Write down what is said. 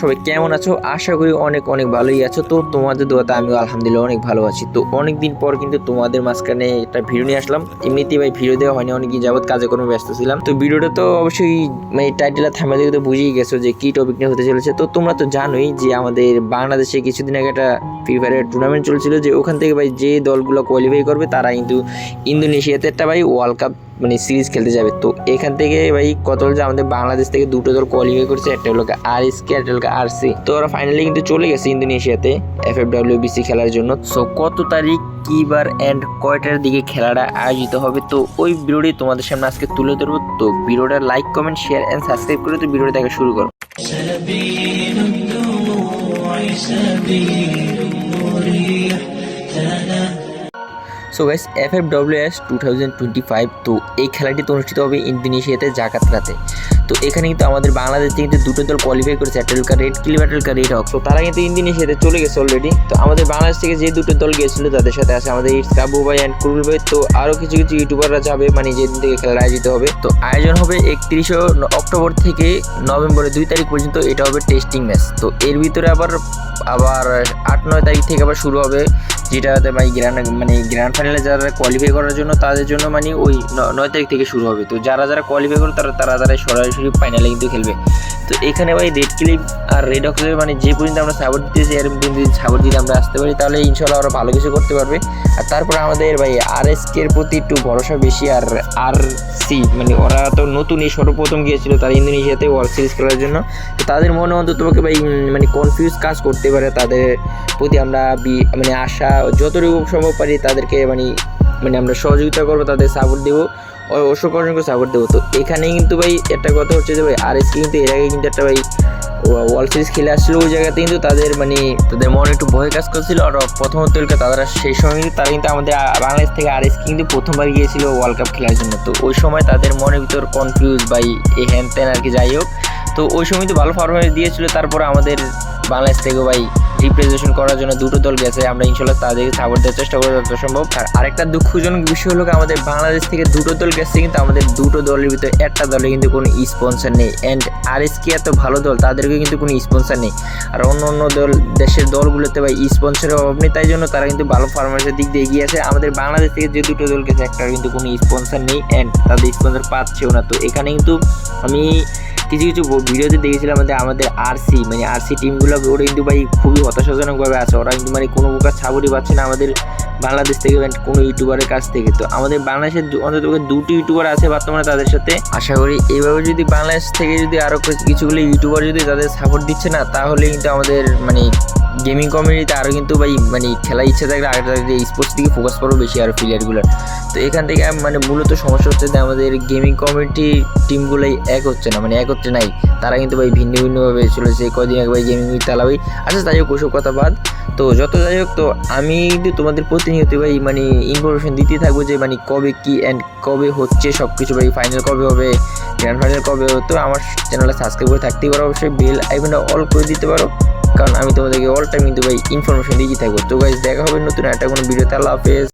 সবাই কেমন আছো? আশা করি অনেক অনেক ভালোই আছো। তো তোমাদের দোয়াতে আমি আলহামদুলিল্লাহ অনেক ভালো আছি। তো অনেক দিন পর কিন্তু তোমাদের মাঝখানে একটা ভিডিও নিয়ে আসলাম। এমনিতেই ভাই ভিডিও দেওয়া হয়নি অনেক দিন যাবত কাজে কোনো ব্যস্ত ছিলাম। তো ভিডিওটা তো অবশ্যই মানে টাইটেল থামে দেখে তো বুঝেই গেছো যে কী টপিক নিয়ে হতে চলেছে। তো তোমরা তো জানোই যে আমাদের বাংলাদেশে কিছুদিন আগে একটা ফ্রি ফায়ারের টুর্নামেন্ট চলছিল যে ওখান থেকে ভাই যে দলগুলো কোয়ালিফাই করবে তারা কিন্তু ইন্দোনেশিয়াতে একটা ভাই ওয়ার্ল্ড কাপ মানে সিরিজ খেলতে যাবে তো এখান থেকে ভাই কত হল যে আমাদের বাংলাদেশ থেকে দুটো দল কোয়ালিফাই করছে একটা হলো আর এস কে একটা হলো আর সি তো ওরা ফাইনালি কিন্তু চলে গেছে ইন্দোনেশিয়াতে এফ এফ ডাব্লিউ বিসি খেলার জন্য সো কত তারিখ কি বার অ্যান্ড কয়টার দিকে খেলাটা আয়োজিত হবে তো ওই ভিডিওটি তোমাদের সামনে আজকে তুলে ধরবো তো ভিডিওটা like comment share and subscribe করে তো ভিডিওটা দেখা শুরু করো سبيل الدموع سبيل مريح تنام so guys F F W S two thousand twenty five তো এই খেলাটি তো অনুষ্ঠিত হবে ইন্দোনেশিয়াতে জাকার্তাতে তো এখানে কিন্তু আমাদের বাংলাদেশ থেকে কিন্তু দুটো দল কোয়ালিফাই করেছে, একটা হলকা রেড কিলিপ একটা হলকা রেড হক তো তারা কিন্তু ইন্দোনেশিয়াতে চলে গেছে অলরেডি তো আমাদের বাংলাদেশ থেকে যে দুটো দল গিয়েছিল, তাদের সাথে আছে আমাদের ইটস কাবু ভাই অ্যান্ড কুরুল ভাই তো আরও কিছু কিছু ইউটিউবাররা যাবে মানে যেদিন থেকে খেলার আয়োজিত হবে। তো আয়োজন হবে একত্রিশে অক্টোবর থেকে নভেম্বরের দুই তারিখ পর্যন্ত, এটা হবে টেস্টিং ম্যাচ তো এর ভিতরে আবার আবার আট নয় তারিখ থেকে আবার শুরু হবে যেটাতে মানে গ্র্যান্ড মানে গ্র্যান্ড ফাইনালে যারা কোয়ালিফাই করার জন্য তাদের জন্য মানে ওই নয় তারিখ থেকে শুরু হবে। তো যারা যারা কোয়ালিফাই করে তারা তারা তারা সরাসরি ফাইনালে কিন্তু খেলবে। তো এখানে ভাই রেড ক্লিপ আর রেড অক্সের মানে যে পর্যন্ত আমরা সাপোর্ট দিতেছি, এর পর্যন্ত সাপোর্ট দিতে আমরা আসতে পারি, তাহলে ইনশাল্লাহ ওরা ভালো কিছু করতে পারবে। আর তারপরে আমাদের ভাই আর এর প্রতি একটু ভরসা বেশি, আর আর সি মানে ওরা তো নতুন এই সর্বপ্রথম গিয়েছিল তারা ইন্দোনেশিয়াতে ওয়ার্ল্ড সিরিজ খেলার জন্য। তো তাদের মনে অন্তত তোমাকে ভাই মানে কনফিউজ কাজ করতে পারে তাদের প্রতি আমরা বি- মানে আশা, যতটুকু সম্ভব পারি তাদেরকে মানে মানে আমরা সহযোগিতা করব, তাদের সাপোর্ট দেবো অসংখ্য অসংখ্য সাপোর্ট দেবো। তো এখানে কিন্তু ভাই একটা কথা হচ্ছে যে ভাই আর এস কিন্তু এর আগে কিন্তু একটা ভাই ওয়ার্ল্ড সিরিজ খেলে আসছিল ওই জায়গাতে কিন্তু তাদের মানে তাদের মনে একটু ভয় কাজ করছিল আর প্রথমত তারা সেই সময় কিন্তু তারা কিন্তু আমাদের বাংলাদেশ থেকে আর এস কিন্তু প্রথমবার গিয়েছিল ওয়ার্ল্ড কাপ খেলার জন্য। তো ওই সময় তাদের মনের ভিতর কনফিউজ বা এ হ্যান ত্যান আর কি, যাই হোক। তো ওই সময় তো ভালো পারফরমেন্স দিয়েছিল, তারপরে আমাদের বাংলাদেশ থেকে ভাই রিপ্রেজেন্টেশন করার জন্য দুটো দল গেছে। আমরা ইনশাল্লাহ তাদেরকে সাপোর্ট দেওয়ার চেষ্টা করব, যত সম্ভব। আর আরেকটা দুঃখজনক বিষয় হলো আমাদের বাংলাদেশ থেকে দুটো দল গেছে, কিন্তু আমাদের দুটো দলের ভিতরে একটা দলে কিন্তু কোনো স্পন্সর নেই। অ্যান্ড আর এস কি এত ভালো দল তাদেরকে কিন্তু কোনো স্পন্সর নেই। আর অন্য অন্য দল, দেশের দলগুলোতে বা স্পন্সরের অভাব নেই, তাই জন্য তারা কিন্তু ভালো পারফরমেন্সের দিক দিয়ে এগিয়ে আছে। আমাদের বাংলাদেশ থেকে যে দুটো দল গেছে একটা কিন্তু কোনো স্পন্সর নেই অ্যান্ড তাদের স্পন্সর পাচ্ছেও না। তো এখানে কিন্তু আমি কিছু কিছু ভিডিওতে দেখেছিলাম আমাদের আমাদের আরসি মানে আরসি টিমগুলো ওরা কিন্তু ভাই খুবই হতাশাজনকভাবে আছে। ওরা কিন্তু মানে কোনো প্রকার সাপোর্টই পাচ্ছে না আমাদের বাংলাদেশ থেকে কোনো ইউটিউবারের কাছ থেকে। তো আমাদের বাংলাদেশের অন্তত দুটি ইউটিউবার আছে বর্তমানে তাদের সাথে। আশা করি এইভাবে যদি বাংলাদেশ থেকে যদি আরও কিছুগুলো ইউটিউবার যদি তাদের সাপোর্ট দিচ্ছে না তাহলে কিন্তু আমাদের মানে গেমিং কমিউনিটিতে আরও কিন্তু ভাই মানে খেলার ইচ্ছা থাকলে আগে তাদের স্পোর্টস দিকে ফোকাস করব বেশি আরও প্লেয়ারগুলোর তো এখান থেকে মানে মূলত সমস্যা হচ্ছে যে আমাদের গেমিং কমিউনিটি টিমগুলোই এক হচ্ছে না মানে এক হচ্ছে নাই। তারা কিন্তু ভাই ভিন্ন ভিন্নভাবে চলেছে। কদিন আগে ভাই গেমিং চালাবেই আচ্ছা যাই হোক, ওসব কথা বাদ। তো যত যাই হোক, তো আমি কিন্তু তোমাদের প্রতিনিয়ত ভাই মানে ইনফরমেশন দিতেই থাকব যে মানে কবে কি অ্যান্ড কবে হচ্ছে সব কিছু ভাই ফাইনাল কবে হবে গ্র্যান্ড ফাইনাল কবে হবে। তো আমার চ্যানেলটা সাবস্ক্রাইব করে থাকতেই পারো। অবশ্যই বেল আইকনটা অল করে দিতে পারো। কারণ আমি তোমাদেরকে অল টাইম কিন্তু ভাই ইনফরমেশন দিয়েই থাকব। তো গাইজ দেখা হবে নতুন একটা কোনো ভিডিওতে আল্লাহ হাফেজ।